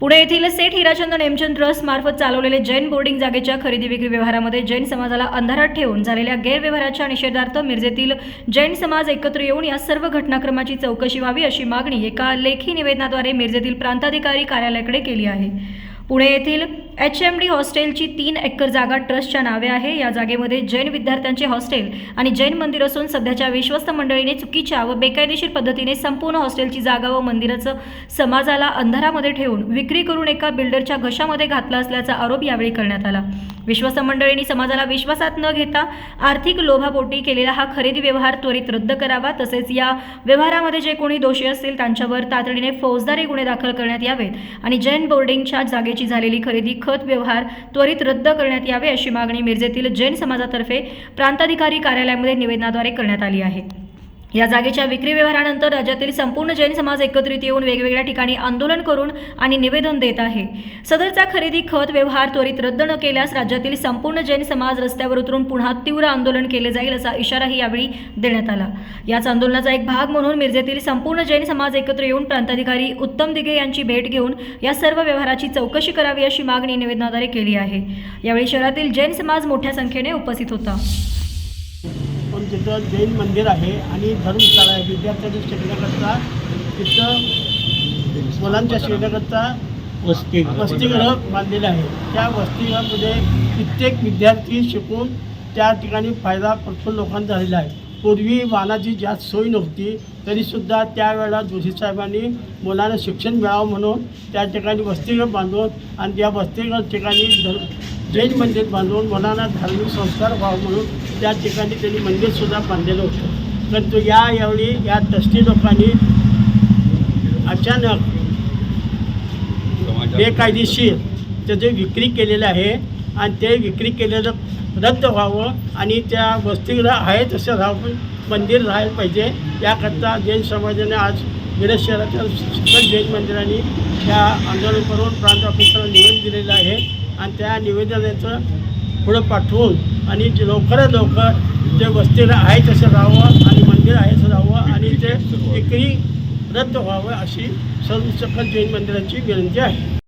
पुणे येथील सेठ हिराचंद नेमचंद ट्रस्ट मार्फत चालवलेले जैन बोर्डिंग जागेच्या खरेदी विक्री व्यवहारामध्ये जैन समाजाला अंधारात ठेवून झालेल्या गैरव्यवहाराच्या निषेधार्थ मिरजेतील जैन समाज एकत्र येऊन या सर्व घटनाक्रमाची चौकशी व्हावी अशी मागणी एका लेखी निवेदनाद्वारे मिरजेतील प्रांताधिकारी कार्यालयाकडे केली आहे. पुणे येथील एच एम डी हॉस्टेलची तीन एकर जागा ट्रस्टच्या नावे आहे. या जागेमध्ये जैन विद्यार्थ्यांचे हॉस्टेल आणि जैन मंदिर असून सध्याच्या विश्वस्त मंडळीने चुकीच्या व बेकायदेशीर पद्धतीने संपूर्ण हॉस्टेलची जागा व मंदिराचं समाजाला अंधारामध्ये ठेवून विक्री करून एका बिल्डरच्या घशामध्ये घातला असल्याचा आरोप यावेळी करण्यात आला. विश्वस्त मंडळींनी समाजाला विश्वासात न घेता आर्थिक लोभापोटी केलेला हा खरेदी व्यवहार त्वरित रद्द करावा. तसेच या व्यवहारामध्ये जे कोणी दोषी असतील त्यांच्यावर तातडीने फौजदारी गुन्हे दाखल करण्यात यावेत आणि जैन बोर्डिंगच्या जागेची झालेली खरेदी खत व्यवहार त्वरित रद्द करण्यात यावे अशी मागणी मिरजेतील जैन समाजातर्फे प्रांताधिकारी कार्यालयामध्ये निवेदनाद्वारे करण्यात आली आहे. या जागेच्या विक्री व्यवहारानंतर राज्यातील संपूर्ण जैन समाज एकत्रित येऊन वेगवेगळ्या ठिकाणी आंदोलन करून आणि निवेदन देत आहे. सदरचा खरेदी खत व्यवहार त्वरित रद्द न केल्यास राज्यातील संपूर्ण जैन समाज रस्त्यावर उतरून पुन्हा तीव्र आंदोलन केले जाईल असा इशाराही यावेळी देण्यात आला. याच आंदोलनाचा एक भाग म्हणून मिरजेतील संपूर्ण जैन समाज एकत्र येऊन प्रांताधिकारी उत्तम दिघे यांची भेट घेऊन या सर्व व्यवहाराची चौकशी करावी अशी मागणी निवेदनाद्वारे केली आहे. यावेळी शहरातील जैन समाज मोठ्या संख्येने उपस्थित होता. पण तिथं जैन मंदिर आहे आणि धर्मशाळा आहे. विद्यार्थ्यांच्या शिकण्याकरता तिथं मुलांच्या शिकण्याकरता वसती वसतिगृह बांधलेलं आहे. त्या वसतिगृहामध्ये कित्येक विद्यार्थी शिकून त्या ठिकाणी फायदा भरपूर लोकांचा झालेला आहे. पूर्वी वाहनाची जास्त सोय नव्हती तरीसुद्धा त्यावेळेला जोशी साहेबांनी मुलांना शिक्षण मिळावं म्हणून त्या ठिकाणी वसतिगृह बांधून आणि त्या वसतिगृह ठिकाणी जैन मंदिर बांधून मुलांना धार्मिक संस्कार व्हावं म्हणून त्या ठिकाणी त्यांनी मंदिरसुद्धा बांधलेलं होतं. परंतु या यावेळी या ट्रस्टी लोकांनी अचानक बेकायदेशीर त्याचे विक्री केलेलं आहे आणि ते विक्री केलेलं रद्द व्हावं आणि त्या वसतिगृह आहे तसं राहावं मंदिर राहायला पाहिजे. याकरता जैन समाजाने आज मिरज शहराच्या जैन मंदिराने त्या आंदोलन करून प्रांत ऑफिसरला निवेदन दिलेलं आहे. आणि त्या निवेदनाचं पुढं पाठवून आणि जे लवकरात लवकर जे वस्तीला आहे तसं राहावं आणि मंदिर आहे तसं राहावं आणि ते विक्री रद्द व्हावं अशी सर्व सकल जैन मंदिरांची विनंती आहे.